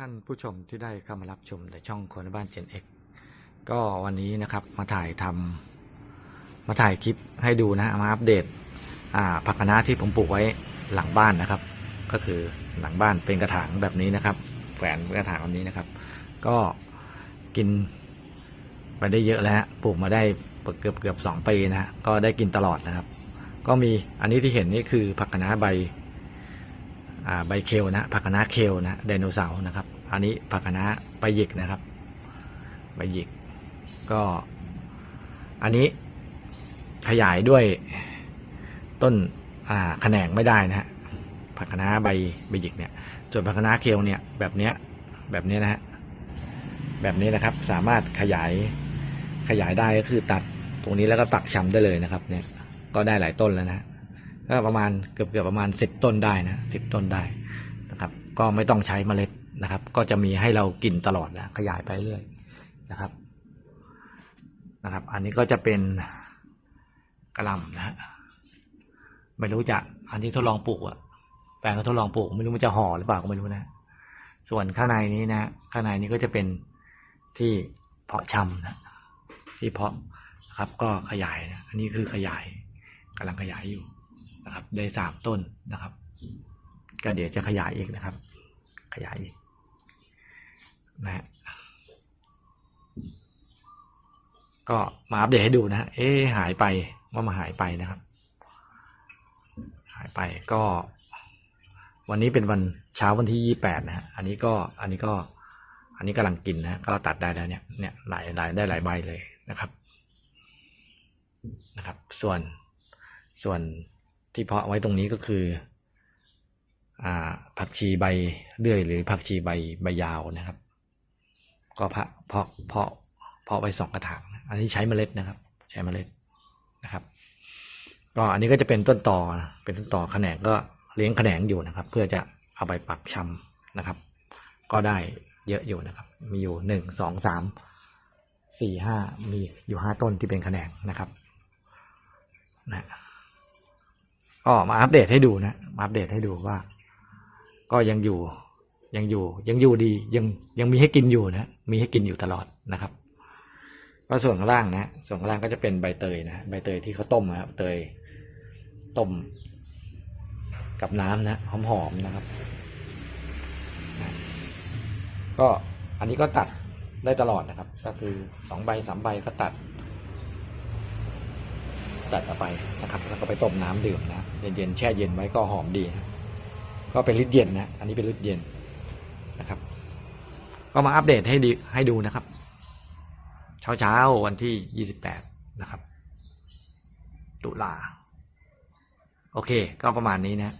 ท่านผู้ชมที่ได้เข้ามารับชมในช่องคนบ้าน Gen X ก็วันนี้นะครับมาถ่ายทำมาถ่ายคลิปให้ดูนะมาอัปเดตอ่าผักคะน้าที่ผมปลูกไว้หลังบ้านนะครับ ก็คือหลังบ้านเป็นกระถางแบบนี้นะครับแขวนกระถางแบบนี้นะครับ ก็กินไปได้เยอะแล้วฮะปลูกมาได้เกือบเกือบสองปีนะฮะก็ได้กินตลอดนะครับ ก็มีอันนี้ที่เห็นนี่คือผักคะน้าใบ ใบเคลนะผักคะน้าเคลนะไดโนเสาร์นะครับ อันนี้ผักคะน้าใบหยิกนะครับ ใบหยิก ก็ อันนี้ขยายด้วยต้นอ่าแขนงไม่ได้นะฮะผักคะน้าใบใบหยิกเนี่ย ส่วนผักคะน้าเคลเนี่ยแบบเนี้ยแบบนี้นะฮะแบบนี้นะครับ สามารถขยายขยายได้ก็คือตัดตรงนี้แล้วก็ปักชำได้เลยนะครับ เนี่ยก็ได้หลายต้นแล้วนะ ก็ประมาณเกือบเกือบประมาณสิบต้นได้นะสิบต้นได้นะครับ ก็ไม่ต้องใช้เมล็ดนะครับ ก็จะมีให้เรากินตลอดนะขยายไปเรื่อยนะครับนะครับ อันนี้ก็จะเป็นกระลำนะฮะไม่รู้จะอันที่ทดลองปลูกอะแฟนก็ทดลองปลูก ไม่รู้มันจะห่อหรือเปล่าก็ไม่รู้นะ ส่วนข้างในนี้นะข้างในนี้ก็จะเป็นที่เพาะชำนะที่เพาะนะครับก็ขยายนะอันนี้คือขยายกำลังขยายอยู่ นะครับ ได้สามต้นนะครับ ก็เดี๋ยวจะขยายอีกนะครับ ขยายอีกนะฮะก็มาอัปเดตให้ดูนะฮะเอ๊หายไปว่ามาหายไปนะครับ หายไปก็ วันนี้เป็นวันเช้าวันที่ยี่แปดนะฮะอันนี้ก็อันนี้ก็ อันนี้กำลังกินนะก็ตัดได้แล้วเนี่ยเนี่ยหลายหลายได้หลายใบเลยนะครับนะครับ ส่วนส่วน ที่เพาะไว้ตรงนี้ก็คืออผักชีใบเลื่อย หรือผักชีใบใบยาวนะครับ ก็เพาะเพาะเพาะเพาะไว้สองกระถางอันนี้ใช้เมล็ดนะครับ ใช้เมล็ดนะครับ ก็อันนี้ก็จะเป็นต้นต่อนะเป็นต้นต่อแขนงก็เลี้ยงแขนงอยู่นะครับ เพื่อจะเอาไปปักชำนะครับ ก็ได้เยอะอยู่นะครับ มีอยู่หนึ่งสองสามสี่ห้ามีอยู่ห้าต้นที่เป็นแขนงนะครับนะ ก็มาอัปเดตให้ดูนะมาอัปเดตให้ดูว่า ก็ยังอยู่ยังอยู่ ยังอยู่ดี ยังยังมีให้กินอยู่นะมีให้กินอยู่ตลอดนะครับก็ส่วนข้างล่างนะส่วนข้างล่างก็จะเป็นใบเตยนะใบเตยที่เขาต้มนะครับเตยต้มกับน้ำนะหอมๆนะครับนะก็อันนี้ก็ตัดได้ตลอดนะครับ ก็คือสองใบสามใบก็ตัด ตัดเอาไปนะครับ แล้วก็ไปต้มน้ำดื่มนะ เย็นๆแช่เย็นไว้ก็หอมดีนะก็เป็นฤทธิ์เย็นนะอันนี้เป็นฤทธิ์เย็นนะครับ ก็มาอัปเดตให้ดีให้ดูนะครับ เช้าเช้าๆวันที่ยี่สิบแปดนะครับ ตุลาโอเค ก็ประมาณนี้นะ